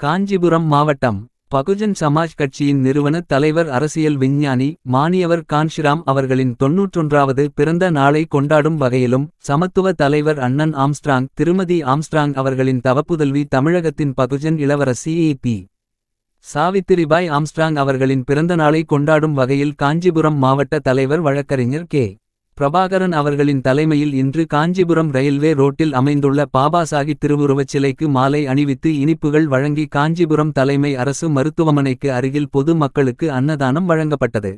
காஞ்சிபுரம் மாவட்டம் பகுஜன் சமாஜ் கட்சியின் நிறுவன தலைவர் அரசியல் விஞ்ஞானி மானியவர் கான்ஷிராம் அவர்களின் தொன்னூற்றொன்றாவது பிறந்த நாளை கொண்டாடும் வகையிலும் சமத்துவ தலைவர் அண்ணன் ஆம்ஸ்ட்ராங் திருமதி ஆம்ஸ்ட்ராங் அவர்களின் தவப்புதல்வி தமிழகத்தின் பகுஜன் இளவரசி ஏபி சாவித்திரிபாய் ஆம்ஸ்ட்ராங் அவர்களின் பிறந்த நாளை கொண்டாடும் வகையில் காஞ்சிபுரம் மாவட்ட தலைவர் வழக்கறிஞர் கே. பிரபாகரன் அவர்களின் தலைமையில் இன்று காஞ்சிபுரம் ரயில்வே ரோட்டில் அமைந்துள்ள பாபாசாகி திருவுருவச் சிலைக்கு மாலை அணிவித்து இனிப்புகள் வழங்கி காஞ்சிபுரம் தலைமை அரசு மருத்துவமனைக்கு அருகில் பொது மக்களுக்கு அன்னதானம் வழங்கப்பட்டது.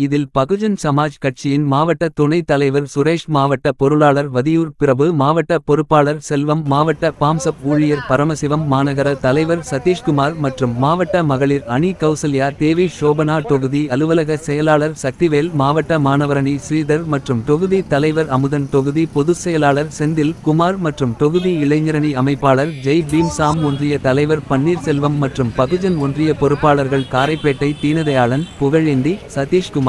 இதில் பகுஜன் சமாஜ் கட்சியின் மாவட்ட துணைத் தலைவர் சுரேஷ் மாவட்ட பொருளாளர் வதியூர் பிரபு மாவட்ட பொறுப்பாளர் செல்வம் மாவட்ட பாம்சப் ஊழியர் பரமசிவம் மாநகர தலைவர் சதீஷ்குமார் மற்றும் மாவட்ட மகளிர் அணி கௌசல்யா தேவி சோபனா தொகுதி அலுவலக செயலாளர் சக்திவேல் மாவட்ட மாணவரணி ஸ்ரீதர் மற்றும் தொகுதி தலைவர் அமுதன் தொகுதி பொதுச் செயலாளர் செந்தில் குமார் மற்றும் தொகுதி இளைஞரணி அமைப்பாளர் ஜெய் பீம்சாம் ஒன்றிய தலைவர் பன்னீர்செல்வம் மற்றும் பகுஜன் ஒன்றிய பொறுப்பாளர்கள் காரைப்பேட்டை தீனதயாளன் புகழேந்தி சதீஷ்குமார்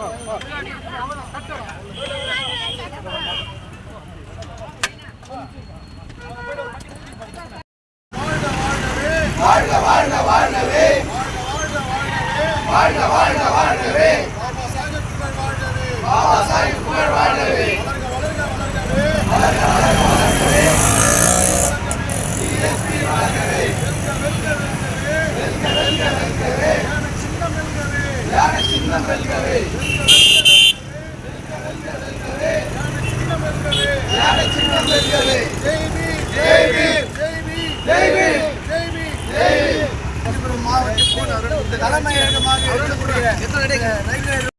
அப்படியே அப்படியே போ. ஆமா, இதோ, இதோ, தண்ணி தண்ணி வாங்கி போய் தண்ணி வேணாவா இதோ இங்கிட்டு இங்கிட்டு வந்துடும் அங்க காஞ்சிபுரம் மாவட்டத்தின் தலைமையகமாக இருக்கக்கூடிய